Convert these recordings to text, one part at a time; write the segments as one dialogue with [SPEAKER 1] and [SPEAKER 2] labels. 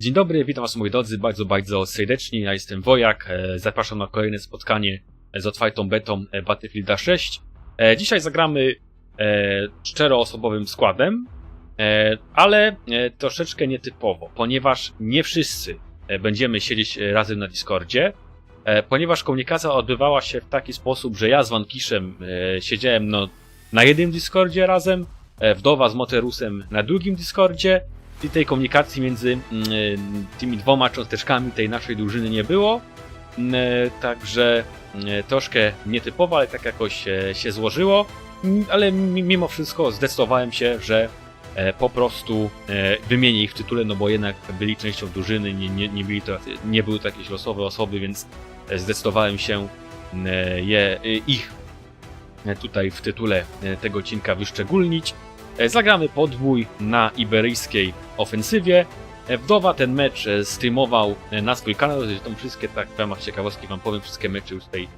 [SPEAKER 1] Dzień dobry, witam was moi drodzy bardzo, bardzo serdecznie. Ja jestem Wojak. e, Zapraszam na kolejne spotkanie z otwartą betą e, Battlefielda 6. E, Dzisiaj zagramy e, czteroosobowym składem, e, ale e, troszeczkę nietypowo, ponieważ nie wszyscy e, będziemy siedzieć e, razem na Discordzie, e, ponieważ komunikacja odbywała się w taki sposób, że ja z Wankiszem e, siedziałem no, na jednym Discordzie razem, e, wdowa z Moterusem na drugim Discordzie, i tej komunikacji między mm, y, tymi dwoma cząsteczkami tej naszej drużyny nie było. Mm, e, Także mm, troszkę nietypowo, ale tak jakoś e, się złożyło. Ale mi- mimo wszystko zdecydowałem się, że e, po prostu e, wymienię ich w tytule, no bo jednak byli częścią drużyny, nie, nie, nie, byli to, nie były to jakieś losowe osoby, więc e, zdecydowałem się e, je, e, ich e, tutaj w tytule e, tego odcinka wyszczególnić. E, Zagramy podwój na iberyjskiej ofensywie. E, Wdowa ten mecz e, streamował na swój kanał, zresztą wszystkie, tak w ramach ciekawostki wam powiem, wszystkie mecze już tej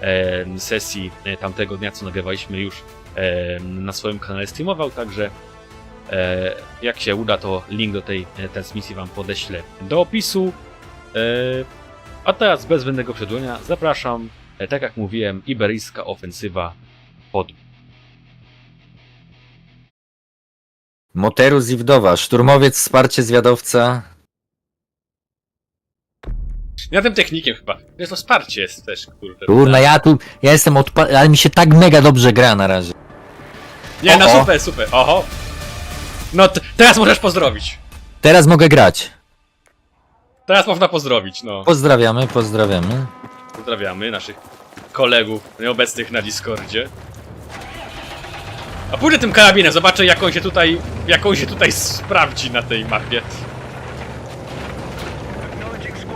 [SPEAKER 1] e, sesji tamtego dnia, co nagrywaliśmy już e, na swoim kanale streamował, także e, jak się uda, to link do tej transmisji wam podeślę do opisu. E, a teraz bez zbędnego przedłużenia zapraszam, tak jak mówiłem, iberyjska ofensywa podwój.
[SPEAKER 2] Moterus i wdowa, szturmowiec, wsparcie zwiadowca.
[SPEAKER 1] Ja tym technikiem chyba. Wiesz, to wsparcie jest też, kurde.
[SPEAKER 2] Kurna, ja tu, ja jestem odpa... ale mi się tak mega dobrze gra na razie.
[SPEAKER 1] Nie, no super, super. Oho. No t- teraz możesz pozdrowić.
[SPEAKER 2] Teraz mogę grać.
[SPEAKER 1] Teraz można pozdrowić, no.
[SPEAKER 2] Pozdrawiamy, pozdrawiamy.
[SPEAKER 1] Pozdrawiamy naszych kolegów nieobecnych na Discordzie. A pójdę tym karabinem, zobaczę jak on się tutaj, jak on się tutaj sprawdzi na tej mapie.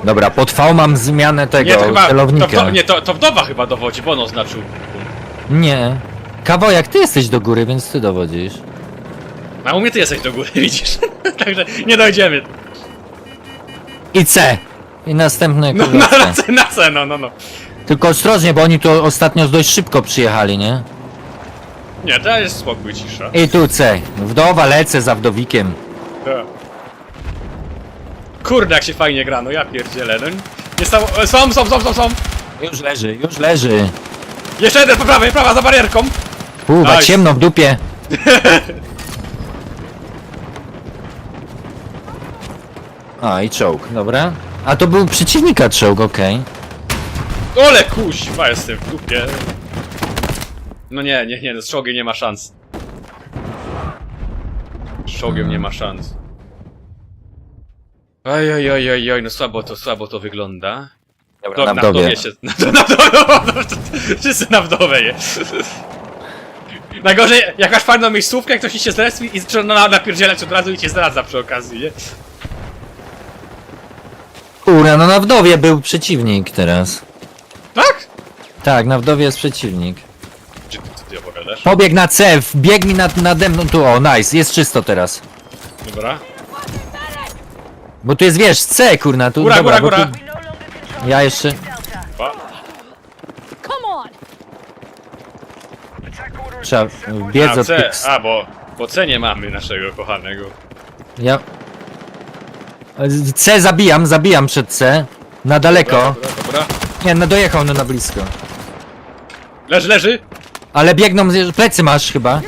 [SPEAKER 2] Dobra, pod V mam zmianę tego,
[SPEAKER 1] Nie, to chyba, to,
[SPEAKER 2] celownika.
[SPEAKER 1] wdo- nie, to, to wdowa chyba dowodzi, bo on oznaczył.
[SPEAKER 2] Nie. Kawał, jak ty jesteś do góry, więc ty dowodzisz.
[SPEAKER 1] A u mnie ty jesteś do góry, widzisz? Także nie dojdziemy.
[SPEAKER 2] I C! I następny
[SPEAKER 1] No,
[SPEAKER 2] kurwa, C.
[SPEAKER 1] na, C, na C, no, no, no.
[SPEAKER 2] Tylko ostrożnie, bo oni tu ostatnio dość szybko przyjechali, nie?
[SPEAKER 1] Nie, teraz jest spokój, cisza.
[SPEAKER 2] I tu C. Wdowa, lecę za wdowikiem.
[SPEAKER 1] Tak. Kurde, jak się fajnie gra, no ja pierdzielę, no. Nie stało... e, Są, są, są, są, są!
[SPEAKER 2] Już leży, już leży.
[SPEAKER 1] Jeszcze jeden po prawej, prawa za barierką!
[SPEAKER 2] Kurwa,
[SPEAKER 1] Nice.
[SPEAKER 2] ciemno w dupie. A, i czołg, dobra. A to był przeciwnika czołg, okej.
[SPEAKER 1] Ole kuźwa, jestem w dupie. No nie, nie, nie, no z czołgiem nie ma szans. Z czołgiem nie ma szans. Oj, oj, oj, oj, oj, no słabo to, słabo to wygląda.
[SPEAKER 2] Dobra,
[SPEAKER 1] Do,
[SPEAKER 2] na
[SPEAKER 1] na
[SPEAKER 2] wdowie.
[SPEAKER 1] się... Na, na, na, wszyscy na wdowę je. Najgorzej, jak masz fajną miejscówkę, ktoś ci się zrespi i zaczyna na, napierdzielać od razu i cię zdradza przy okazji, nie?
[SPEAKER 2] Kurwa, no na wdowie był przeciwnik teraz.
[SPEAKER 1] Tak?
[SPEAKER 2] Tak, na wdowie jest przeciwnik.
[SPEAKER 1] Opowiadasz?
[SPEAKER 2] Pobieg na C, wbieg mi nad, nade mną tu, o, nice, jest czysto teraz.
[SPEAKER 1] Dobra.
[SPEAKER 2] Bo tu jest, wiesz, C, kurna, tu,
[SPEAKER 1] Góra,
[SPEAKER 2] dobra,
[SPEAKER 1] góra,
[SPEAKER 2] bo
[SPEAKER 1] góra.
[SPEAKER 2] Tu, ja jeszcze,
[SPEAKER 1] Ba.
[SPEAKER 3] Come on!
[SPEAKER 2] trzeba wbiec
[SPEAKER 1] A,
[SPEAKER 2] od
[SPEAKER 1] C,
[SPEAKER 2] tych...
[SPEAKER 1] a bo, bo C nie mamy naszego kochanego.
[SPEAKER 2] Ja... C zabijam, zabijam przed C. Na daleko.
[SPEAKER 1] Dobra, dobra.
[SPEAKER 2] Nie, no dojechał no na blisko.
[SPEAKER 1] Leży, leży!
[SPEAKER 2] Ale biegną, plecy masz chyba.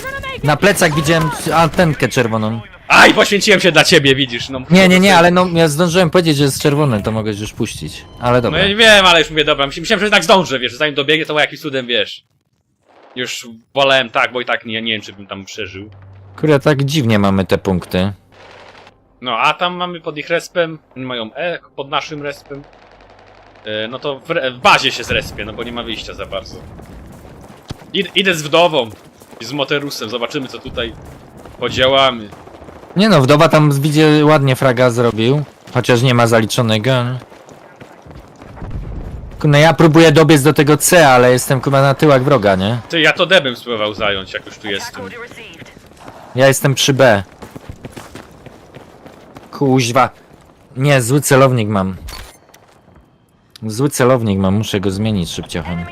[SPEAKER 2] Na plecach widziałem antenkę czerwoną.
[SPEAKER 1] Aj, poświęciłem się dla ciebie, widzisz, no.
[SPEAKER 2] Nie, nie, nie, ale no ja zdążyłem powiedzieć, że jest czerwony, to mogę już puścić. Ale
[SPEAKER 1] No
[SPEAKER 2] dobra.
[SPEAKER 1] ja nie wiem, ale już mówię, dobra, myślałem, że jednak zdążę, wiesz, zanim dobiegnie, to jakimś cudem, wiesz. Już wolałem tak, bo i tak nie, nie wiem, czy bym tam przeżył.
[SPEAKER 2] Kurde, tak dziwnie mamy te punkty.
[SPEAKER 1] No, a tam mamy pod ich respem, oni mają E pod naszym respem. E, no to w, re- w bazie się zrespię, no bo nie ma wyjścia za bardzo. Id, idę z wdową i z Moterusem, zobaczymy co tutaj podziałamy.
[SPEAKER 2] Nie no, wdowa tam widzę ładnie fraga zrobił. Chociaż nie ma zaliczonego. Kurde, ja próbuję dobiec do tego C, ale jestem chyba na tyłach wroga, nie?
[SPEAKER 1] Ty, ja to D bym spróbował zająć, jak już tu jestem.
[SPEAKER 2] Ja jestem przy B. Kuźwa. Nie, zły celownik mam. Zły celownik mam, muszę go zmienić szybciochem.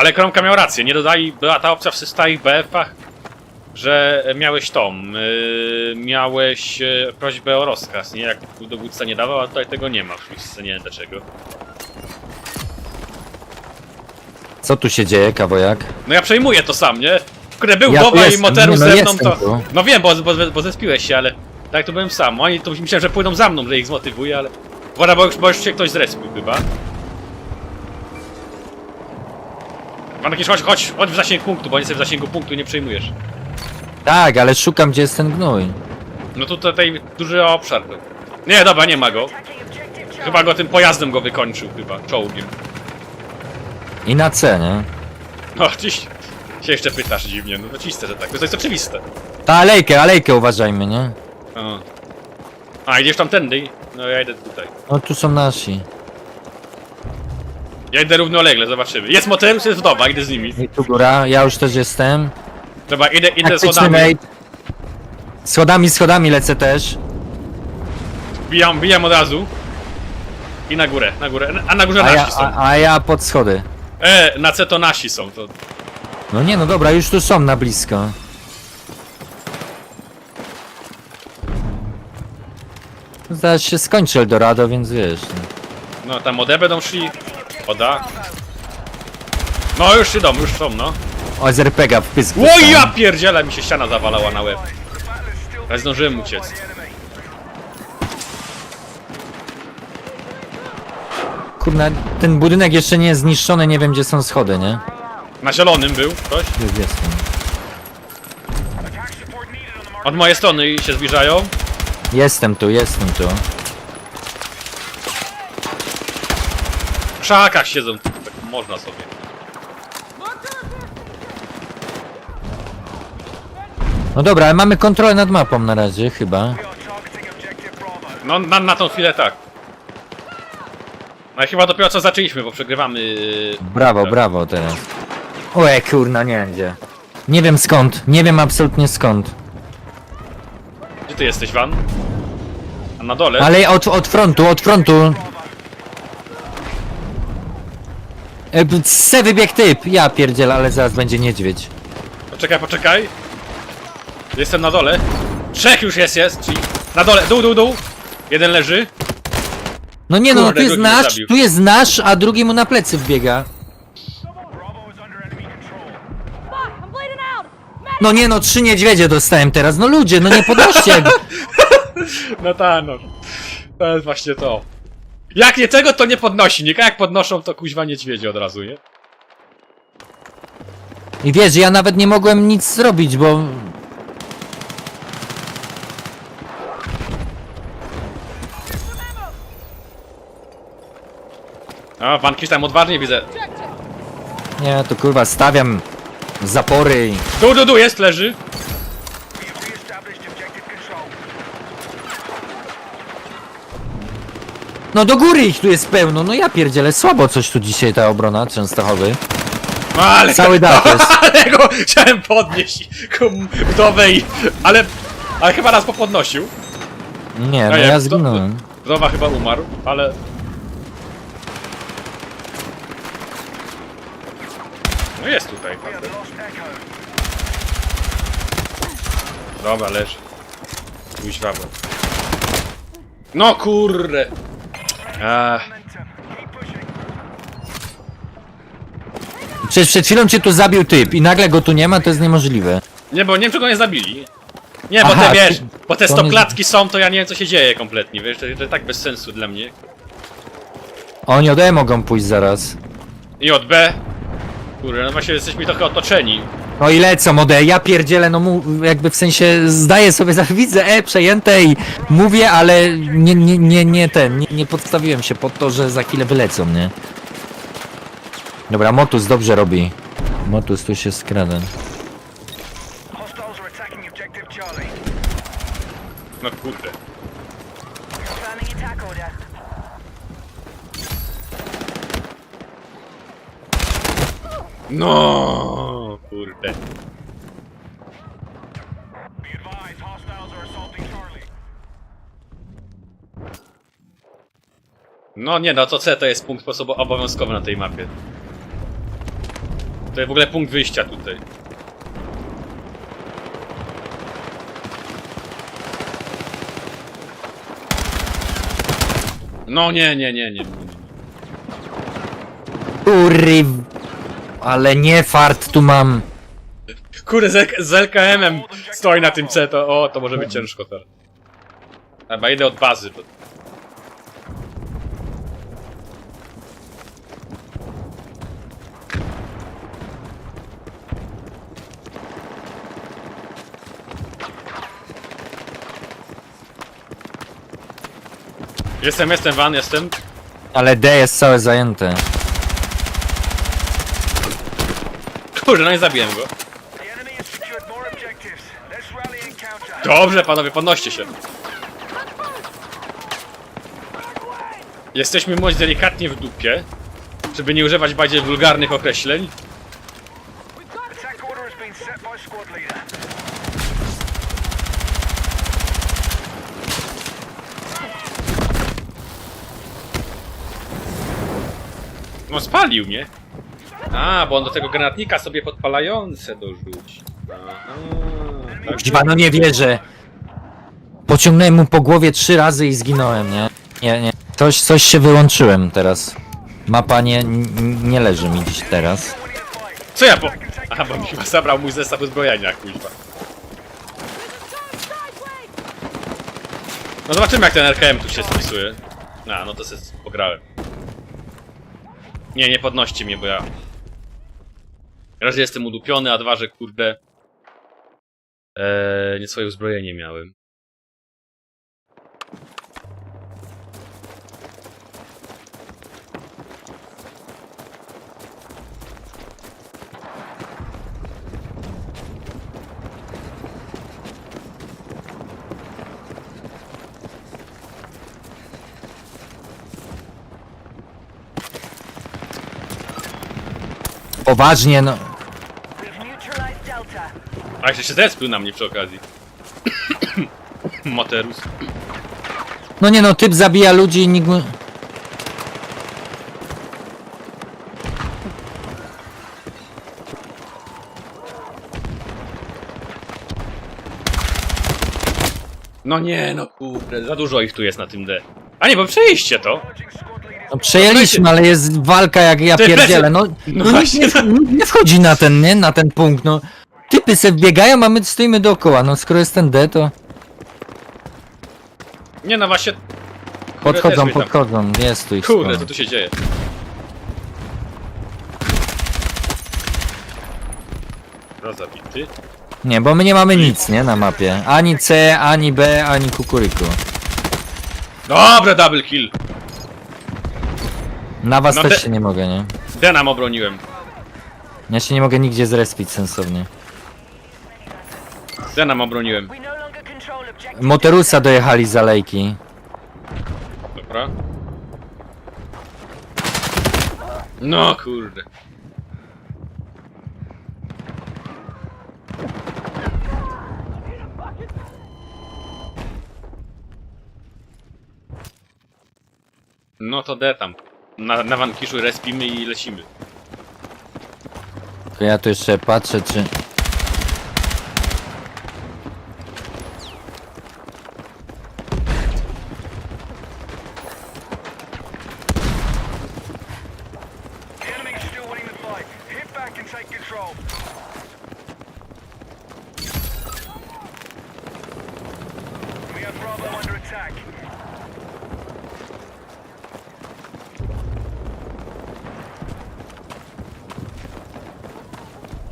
[SPEAKER 1] Ale Kromka miał rację, nie dodali, była ta opcja w stałych BF-ach, że miałeś tą, yy, miałeś yy, prośbę o rozkaz, nie? Jak dowódca nie dawał, a tutaj tego nie ma, oczywiście, nie wiem dlaczego.
[SPEAKER 2] Co tu się dzieje, kawojak?
[SPEAKER 1] No ja przejmuję to sam, nie? Kurde, był
[SPEAKER 2] Ja tu
[SPEAKER 1] Boba i
[SPEAKER 2] jestem,
[SPEAKER 1] Moteru
[SPEAKER 2] nie, no
[SPEAKER 1] ze mną,
[SPEAKER 2] jestem
[SPEAKER 1] to...
[SPEAKER 2] tu.
[SPEAKER 1] No wiem, bo, bo, bo zespiłeś się, ale tak to byłem sam. Oni to myślałem, że pójdą za mną, że ich zmotywuję, ale... Woda, bo już, bo już się ktoś zrespił chyba. Jakiś chodź, chodź, chodź w zasięg punktu, bo nie sobie w zasięgu punktu nie przejmujesz.
[SPEAKER 2] Tak, ale szukam, gdzie jest ten gnój.
[SPEAKER 1] No tu tutaj duży obszar. był. Nie, dobra, nie ma go. Chyba go tym pojazdem go wykończył, chyba, czołgiem.
[SPEAKER 2] I na C, nie?
[SPEAKER 1] No, dziś się jeszcze pytasz dziwnie, no oczywiste, że tak, to jest oczywiste.
[SPEAKER 2] Ta alejkę, alejkę uważajmy, nie?
[SPEAKER 1] O. A, idziesz tamtędy? No ja idę tutaj.
[SPEAKER 2] No tu są nasi.
[SPEAKER 1] Ja idę równolegle, zobaczymy. Jest Moterus, jest wdowa, idę z nimi.
[SPEAKER 2] I tu góra, ja już też jestem.
[SPEAKER 1] Dobra, idę, idę
[SPEAKER 2] Taktyczny
[SPEAKER 1] schodami.
[SPEAKER 2] mate. Schodami, schodami lecę też.
[SPEAKER 1] Bijam, bijam od razu. I na górę, na górę. A na górze
[SPEAKER 2] A
[SPEAKER 1] nasi
[SPEAKER 2] ja,
[SPEAKER 1] są.
[SPEAKER 2] a, a ja pod schody.
[SPEAKER 1] E, na C to nasi są, to...
[SPEAKER 2] No nie, no dobra, już tu są na blisko. Zaraz się skończy Eldorado, więc wiesz. no.
[SPEAKER 1] No, tam ode będą szli. Oda. No, już idą, już są, no.
[SPEAKER 2] O, z RPG w pysk.
[SPEAKER 1] O ja pierdziele, mi się ściana zawalała na łeb. Ale zdążyłem uciec.
[SPEAKER 2] Kurna, ten budynek jeszcze nie jest zniszczony, nie wiem gdzie są schody, nie?
[SPEAKER 1] Na zielonym był ktoś.
[SPEAKER 2] Już jestem.
[SPEAKER 1] Od mojej strony się zbliżają.
[SPEAKER 2] Jestem tu, jestem tu.
[SPEAKER 1] Krzakach siedzą, tak można sobie.
[SPEAKER 2] No dobra, ale mamy kontrolę nad mapą na razie, chyba.
[SPEAKER 1] No, na, na tą chwilę tak. No i chyba dopiero co zaczęliśmy, bo przegrywamy... yy,
[SPEAKER 2] Brawo,
[SPEAKER 1] tak.
[SPEAKER 2] brawo teraz. Ue, kurna, nie gdzie. Nie wiem skąd, nie wiem absolutnie skąd.
[SPEAKER 1] Gdzie ty jesteś, Van? A na dole?
[SPEAKER 2] Ale od, od frontu, od frontu. E, b- Se wybieg typ, ja pierdziel, ale zaraz będzie niedźwiedź.
[SPEAKER 1] Poczekaj, poczekaj. Jestem na dole. Trzech już jest, jest, czyli... Na dole, dół, dół, dół. Jeden leży.
[SPEAKER 2] No nie no, no
[SPEAKER 1] Kurde,
[SPEAKER 2] tu jest
[SPEAKER 1] drugi mnie
[SPEAKER 2] nasz,
[SPEAKER 1] zabił.
[SPEAKER 2] tu jest nasz, a drugi mu na plecy wbiega.
[SPEAKER 3] Fuck, I'm bleeding out. Medic,
[SPEAKER 2] No nie no, trzy niedźwiedzie dostałem teraz, no ludzie, no nie podnoście.
[SPEAKER 1] No ta, no. To jest właśnie to. Jak nie tego, to nie podnosi. Nie jak podnoszą, to kuźwa niedźwiedzie od razu, nie?
[SPEAKER 2] I wiesz, ja nawet nie mogłem nic zrobić, bo...
[SPEAKER 1] A, Van Kisz tam odważnie widzę.
[SPEAKER 2] Nie, to kurwa, stawiam zapory i...
[SPEAKER 1] Dół, dół, dół, jest, leży.
[SPEAKER 2] No do góry ich tu jest pełno, no ja pierdzielę, słabo coś tu dzisiaj ta obrona Częstochowy.
[SPEAKER 1] No ale...
[SPEAKER 2] Cały dach jest.
[SPEAKER 1] Ale go chciałem podnieść. Kum, i... Ale... Ale chyba nas popodnosił.
[SPEAKER 2] Nie, no
[SPEAKER 1] A
[SPEAKER 2] ja
[SPEAKER 1] to-
[SPEAKER 2] zginąłem.
[SPEAKER 1] Wdowa chyba umarł, ale... No jest tutaj. Dobra, leży. Kuźwa, bo... No kurde! Ach,
[SPEAKER 2] Przecież przed chwilą cię tu zabił typ i nagle go tu nie ma, to jest niemożliwe.
[SPEAKER 1] nie, bo nie wiem, czego nie zabili. Nie, bo
[SPEAKER 2] Aha,
[SPEAKER 1] te wiesz, bo te
[SPEAKER 2] to
[SPEAKER 1] stoklatki są, to ja nie wiem co się dzieje kompletnie, wiesz, to, to tak bez sensu dla mnie.
[SPEAKER 2] Oni od E mogą pójść zaraz.
[SPEAKER 1] I od B. Kurde, no właśnie jesteśmy trochę otoczeni.
[SPEAKER 2] No i lecą od E, ja pierdzielę, no mu, jakby w sensie zdaję sobie, za widzę E przejęte i mówię, ale nie, nie, nie, nie ten, nie, nie podstawiłem się pod to, że za chwilę wylecą, nie? Dobra, Motus dobrze robi. Motus tu się skrada.
[SPEAKER 4] Hostiles are attacking objective Charlie.
[SPEAKER 1] No kurde.
[SPEAKER 4] Planning attack order.
[SPEAKER 1] No kurde. No nie, no to C to jest punkt sposobu obowiązkowy na tej mapie. To jest w ogóle punkt wyjścia tutaj. No nie, nie, nie, nie.
[SPEAKER 2] Uryw. Ale nie fart tu mam.
[SPEAKER 1] Kurde, z, z LKM-em stoi na tym C, to o, to może być ciężko teraz. Chyba idę od bazy. Bo... Jestem, jestem, van, jestem.
[SPEAKER 2] Ale D jest całe zajęte.
[SPEAKER 1] Kurde, no i zabiłem go. Dobrze, panowie, podnoście się. Jesteśmy mość delikatnie w dupie, żeby nie używać bardziej wulgarnych określeń. No spalił mnie. A, bo on do tego granatnika sobie podpalające dorzuci. Aha.
[SPEAKER 2] Kuźwa, no nie wierzę. Pociągnąłem mu po głowie trzy razy i zginąłem, nie? Nie, nie. Coś, coś się wyłączyłem teraz. Mapa nie, n- nie leży mi dziś teraz.
[SPEAKER 1] Co ja po... Aha, bo mi chyba zabrał mój zestaw uzbrojenia, kuźwa. No zobaczymy jak ten RKM tu się spisuje. A, no to se pograłem. Nie, nie podnoście mnie, bo ja... Raz jestem udupiony, a dwa, że kurde... Eee, nie swoje uzbrojenie miałem.
[SPEAKER 2] Poważnie, no.
[SPEAKER 1] A jeszcze się zespił na mnie przy okazji. Moterus.
[SPEAKER 2] No nie no, typ zabija ludzi i nikt... mu-
[SPEAKER 1] No nie, no kurde, za dużo ich tu jest na tym D. A nie, bo przejście to.
[SPEAKER 2] No przejęliśmy, ale jest walka jak ja
[SPEAKER 1] Ty,
[SPEAKER 2] pierdzielę, no.
[SPEAKER 1] No
[SPEAKER 2] No nikt
[SPEAKER 1] właśnie,
[SPEAKER 2] nie, nikt nie wchodzi na ten, nie? Na ten punkt, no. Typy se wbiegają, a my stoimy dookoła, no skoro jest ten D, to
[SPEAKER 1] Nie no właśnie. Kurde,
[SPEAKER 2] podchodzą,
[SPEAKER 1] też mnie tam-
[SPEAKER 2] podchodzą, jest tu ich
[SPEAKER 1] Kurde,
[SPEAKER 2] sporo.
[SPEAKER 1] co tu się dzieje? Rozabity.
[SPEAKER 2] Nie, bo my nie mamy nic, nie, na mapie. Ani C, ani B, ani kukuryku.
[SPEAKER 1] Dobra, double kill.
[SPEAKER 2] Na was
[SPEAKER 1] No
[SPEAKER 2] też
[SPEAKER 1] te-
[SPEAKER 2] się nie mogę, nie?
[SPEAKER 1] Denam obroniłem.
[SPEAKER 2] Ja się nie mogę nigdzie zrespić sensownie.
[SPEAKER 1] Denam obroniłem.
[SPEAKER 3] We no.
[SPEAKER 2] Moterusa dojechali z alejki.
[SPEAKER 1] Dobra. No kurde. No to D tam. Na, na wankiszu respimy i lecimy.
[SPEAKER 2] To ja tu jeszcze patrzę, czy...
[SPEAKER 4] control. We have Bravo under attack.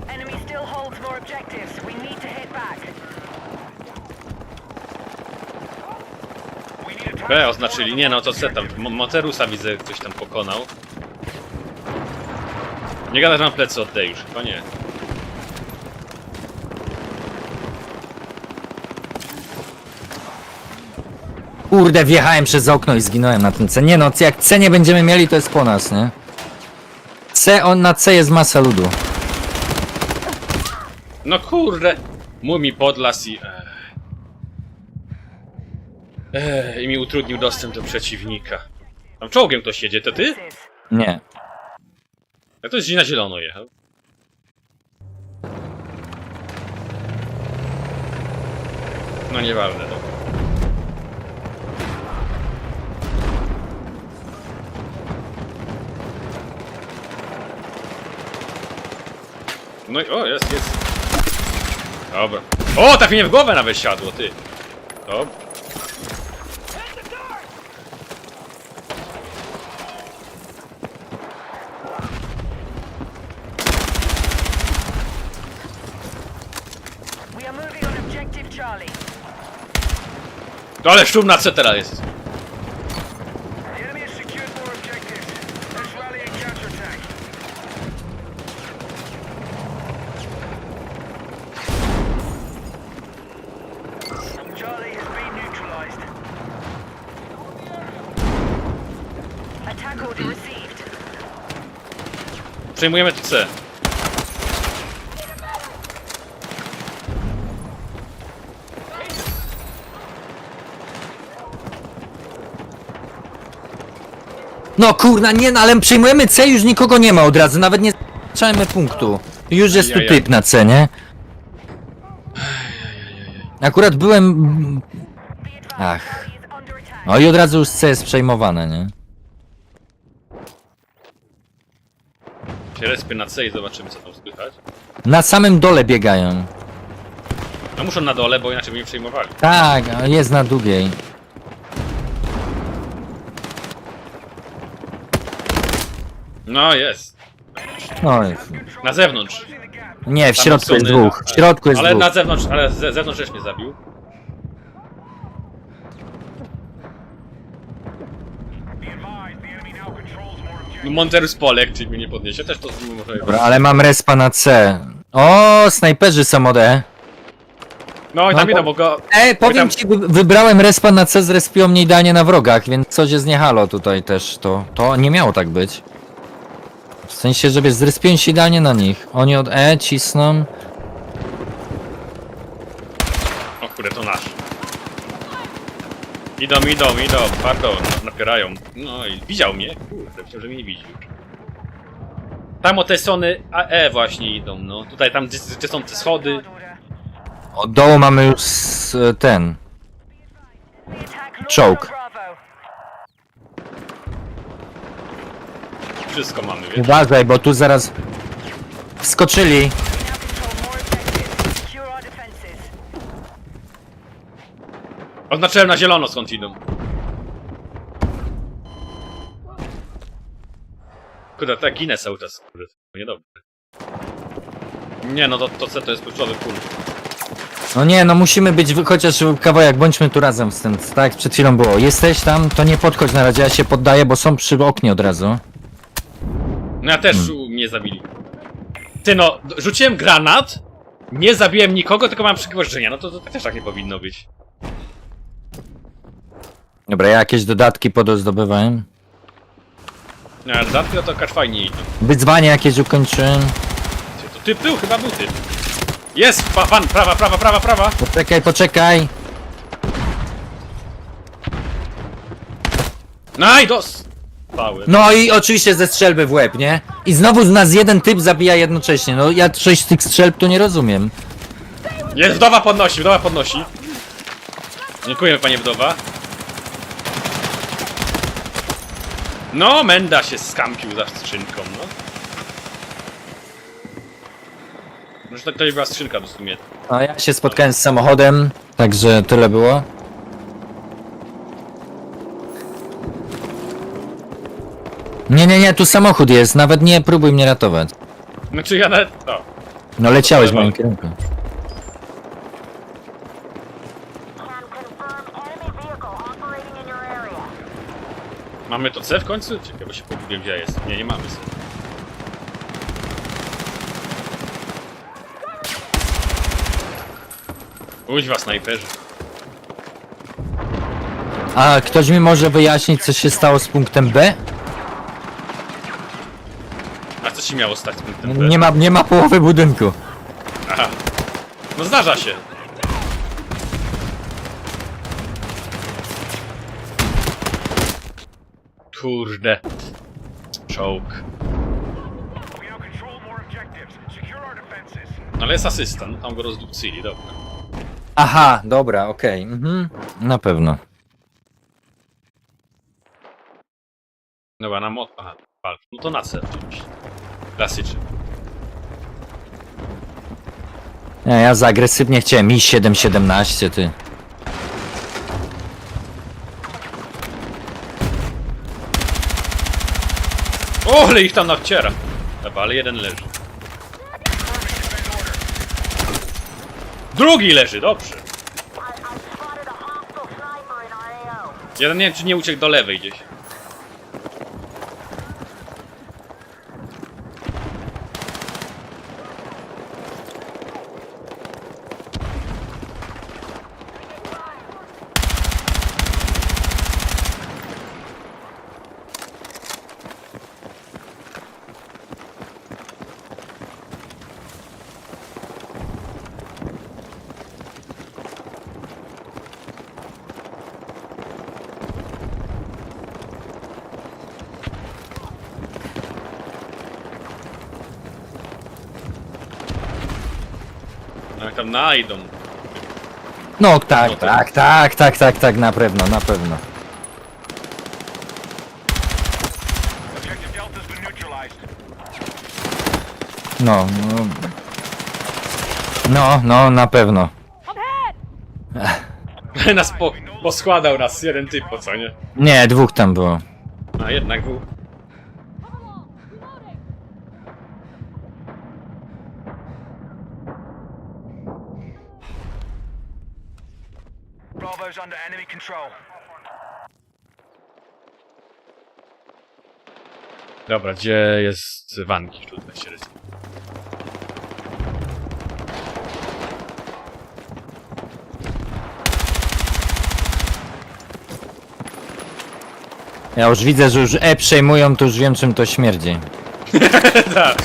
[SPEAKER 3] Enemy still holds more objectives. We need to hit back.
[SPEAKER 4] We need a
[SPEAKER 1] B oznaczyli. Nie no, to C tam. Mo- Moterusa widzę, ktoś tam pokonał. Nie gada, że mam plecy od D już. Chyba nie.
[SPEAKER 2] Kurde, wjechałem przez okno i zginąłem na tym C. Nie no, jak C nie będziemy mieli, to jest po nas, nie? C, on na C jest masa ludu.
[SPEAKER 1] No kurde! Mój mi podlas i... Ech. Ech, I mi utrudnił dostęp do przeciwnika. Tam czołgiem ktoś jedzie, to ty?
[SPEAKER 2] Nie.
[SPEAKER 1] Jak ktoś na zielono jechał? No nieważne, dobra. No i o, jest, jest. Dobra. O, tak mnie w głowę nawet siadło, ty. Dobra.
[SPEAKER 4] Neutralized.
[SPEAKER 3] Attack order received.
[SPEAKER 1] Przejmujemy C.
[SPEAKER 2] No kurna, nie, no ale przejmujemy C, już nikogo nie ma od razu, nawet nie zaczynamy punktu. Już jest tu
[SPEAKER 1] Ajajaj.
[SPEAKER 2] typ na C, nie? Akurat byłem... Ach. No i od razu już C jest przejmowane, nie?
[SPEAKER 1] Się respię na C i zobaczymy co tam słychać.
[SPEAKER 2] Na samym dole biegają.
[SPEAKER 1] No muszą na dole, bo inaczej by nie przejmowali.
[SPEAKER 2] Tak, a jest na długiej.
[SPEAKER 1] No jest.
[SPEAKER 2] No jest.
[SPEAKER 1] Na zewnątrz.
[SPEAKER 2] Nie, w
[SPEAKER 1] Tam
[SPEAKER 2] środku jest dwóch. W środku jest
[SPEAKER 1] Ale
[SPEAKER 2] dwóch.
[SPEAKER 1] na zewnątrz, ale z zewnątrz też mnie zabił.
[SPEAKER 4] Objectives.
[SPEAKER 1] Monterus Polek, czyli mnie nie podniesie, też to może.
[SPEAKER 2] Dobra, ale mam respa na C. O, snajperzy są od E.
[SPEAKER 1] No i tam
[SPEAKER 2] No to-
[SPEAKER 1] bo go.
[SPEAKER 2] E, powiem ci, wy- wybrałem respa na C, zrespiło mnie idealnie na wrogach, więc coś jest nie halo tutaj też, to, to nie miało tak być. W sensie, że wiesz, zrespiłem się idealnie na nich. Oni od E cisną.
[SPEAKER 1] O kurde, to nasz. Idą, idą, idą, pardon, napierają. No i widział mnie. Kurde, myślałem, że mnie nie widzi już. Tam od tej strony A, E właśnie idą, no. Tutaj tam, gdzie, gdzie są te schody.
[SPEAKER 2] Od dołu mamy już s- ten.
[SPEAKER 3] We
[SPEAKER 1] Wszystko mamy, wiesz.
[SPEAKER 2] Uważaj, bo tu zaraz wskoczyli.
[SPEAKER 3] We now control more objectives. Secure our defenses.
[SPEAKER 1] Oznaczyłem na zielono skąd idą. Kurde, tak ginę cały czas, kurde, to. Nie no, to, to C to jest kluczowy punkt.
[SPEAKER 2] No nie, no musimy być, wy- chociaż kawałek, bądźmy tu razem z tym, tak jak przed chwilą było. Jesteś tam, to nie podchodź na razie, ja się poddaję, bo są przy oknie od razu.
[SPEAKER 1] No ja też u mnie zabili. Ty no, d- rzuciłem granat, nie zabiłem nikogo, tylko mam przygwożdżenia, no to, to też tak nie powinno być.
[SPEAKER 2] Dobra, ja jakieś dodatki podozdobywałem.
[SPEAKER 1] No ale dodatki no to kacz fajnie idą.
[SPEAKER 2] Wyzwanie jakieś ukończyłem.
[SPEAKER 1] Ty, To typ był, chyba był typ. Jest, pa, pan, prawa, prawa, prawa, prawa.
[SPEAKER 2] Poczekaj, poczekaj.
[SPEAKER 1] No i dos!
[SPEAKER 2] No i oczywiście ze strzelby w łeb, nie? I znowu z nas jeden typ zabija jednocześnie. No ja sześć tych strzelb to nie rozumiem.
[SPEAKER 1] Jest, wdowa podnosi, wdowa podnosi. Dziękuję, panie wdowa. No, Menda się skampił za skrzynką, no. Może to, to była skrzynka w sumie.
[SPEAKER 2] No ja się spotkałem z samochodem, także tyle było. Nie, nie, nie, tu samochód jest, nawet nie próbuj mnie ratować.
[SPEAKER 1] Znaczy ja nawet... O.
[SPEAKER 2] No leciałeś w moim kierunku.
[SPEAKER 3] Can confirm enemy vehicle operating in your area.
[SPEAKER 1] Mamy to C w końcu? Ciekawe, bo się pogubiłem gdzie ja jest. Nie, nie mamy C. Uźwa snajperzy.
[SPEAKER 2] A ktoś mi może wyjaśnić, co się stało z punktem B?
[SPEAKER 1] Ci miało stać z punktem B?
[SPEAKER 2] Nie ma, nie ma połowy budynku.
[SPEAKER 1] Aha. No zdarza się. Kurde. Czołg.
[SPEAKER 4] We now control more objectives. Secure our defenses.
[SPEAKER 1] No ale jest asystent, tam go rozdupcyli, dobra.
[SPEAKER 2] Aha, dobra, okej. Mhm. Na pewno.
[SPEAKER 1] Dobra, na mod... Aha, walcz. No to na C oczywiście. Klasycznie.
[SPEAKER 2] Nie, ja za agresywnie chciałem iść 7-17, ty.
[SPEAKER 1] O, ale ich tam nawciera. Dobra, ale jeden leży. Drugi leży, dobrze.
[SPEAKER 3] I, I.
[SPEAKER 1] Jeden nie wiem, czy nie uciekł do lewej gdzieś. Tam najdą.
[SPEAKER 2] No tak,
[SPEAKER 1] No to-
[SPEAKER 2] tak, tak, tak, tak, tak, na pewno, na pewno.
[SPEAKER 4] Objective Delta's been neutralized.
[SPEAKER 2] No, no. No, no, na pewno.
[SPEAKER 1] nas po, poskładał nas jeden typ, po co nie?
[SPEAKER 2] Nie, dwóch tam było.
[SPEAKER 1] A jednak był.
[SPEAKER 4] Bravo's under enemy control.
[SPEAKER 1] Dobra, gdzie jest Wanki? Tutaj się rysuє.
[SPEAKER 2] Ja już widzę, że już E przejmują, to już wiem czym to śmierdzi.
[SPEAKER 1] Tak.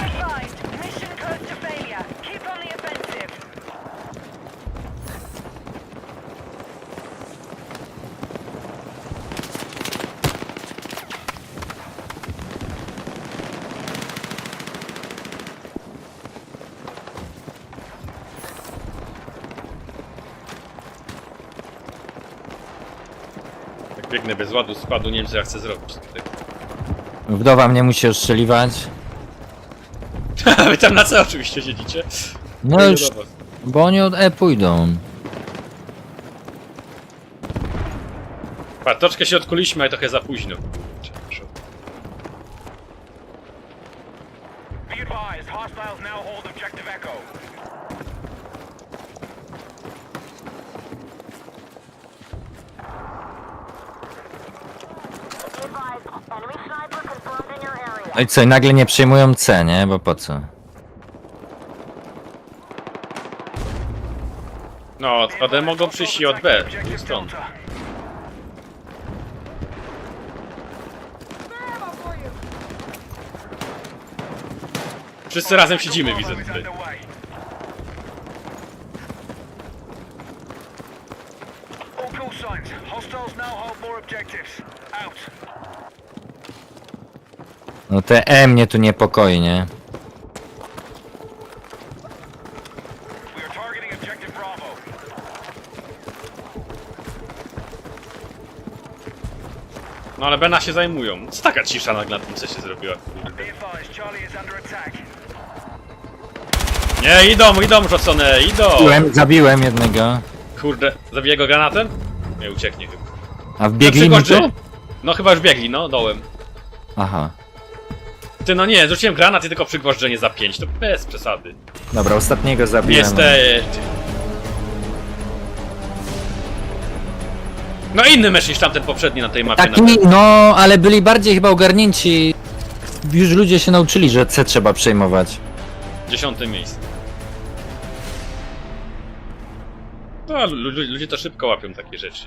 [SPEAKER 3] Advised, mission close to failure. Keep on the offensive.
[SPEAKER 1] Tak biegnę bez ładu składu, nie wiem co ja chcę zrobić tutaj.
[SPEAKER 2] Wdowa mnie musi oszczeliwać.
[SPEAKER 1] Wy tam na co oczywiście siedzicie?
[SPEAKER 2] No już, bo oni od E pójdą.
[SPEAKER 1] Pa, troszkę się odkuliśmy, ale trochę za późno.
[SPEAKER 4] Be advised, hostiles now hold objective Echo.
[SPEAKER 3] Be advised, enemy sniper confirmed in your area.
[SPEAKER 2] No i co, i nagle nie przejmują C, nie? Bo po co?
[SPEAKER 1] No, od E mogą przyjść i od B, stron.
[SPEAKER 4] Delta.
[SPEAKER 1] Wszyscy razem siedzimy, widzę tutaj.
[SPEAKER 4] underway. All call signs. Hostiles now hold more objectives. Out.
[SPEAKER 2] No te E mnie tu niepokoi, nie?
[SPEAKER 4] We are targeting objective Bravo.
[SPEAKER 1] No ale Bena się zajmują. Co taka cisza nagle na tym co się zrobiła? kurde.
[SPEAKER 4] Be advised, Charlie is under attack.
[SPEAKER 1] Nie, idą, idą rzucone, idą!
[SPEAKER 2] Zabiłem, zabiłem jednego.
[SPEAKER 1] Kurde, zabiję go granatem? Nie, ucieknie chyba.
[SPEAKER 2] A wbiegli mi tu?
[SPEAKER 1] No chyba już biegli, no, dołem.
[SPEAKER 2] Aha.
[SPEAKER 1] Ty, no nie, rzuciłem granat i tylko przygwożdżenie za 5, to bez przesady.
[SPEAKER 2] Dobra, ostatniego zabiłem.
[SPEAKER 1] Niestety. No inny mecz niż tamten poprzedni na tej mapie.
[SPEAKER 2] Taki,
[SPEAKER 1] na
[SPEAKER 2] no, ale byli bardziej chyba ogarnięci. Już ludzie się nauczyli, że C trzeba przejmować.
[SPEAKER 1] dziesiątym miejscu. No, lu- lu- ludzie to szybko łapią takie rzeczy.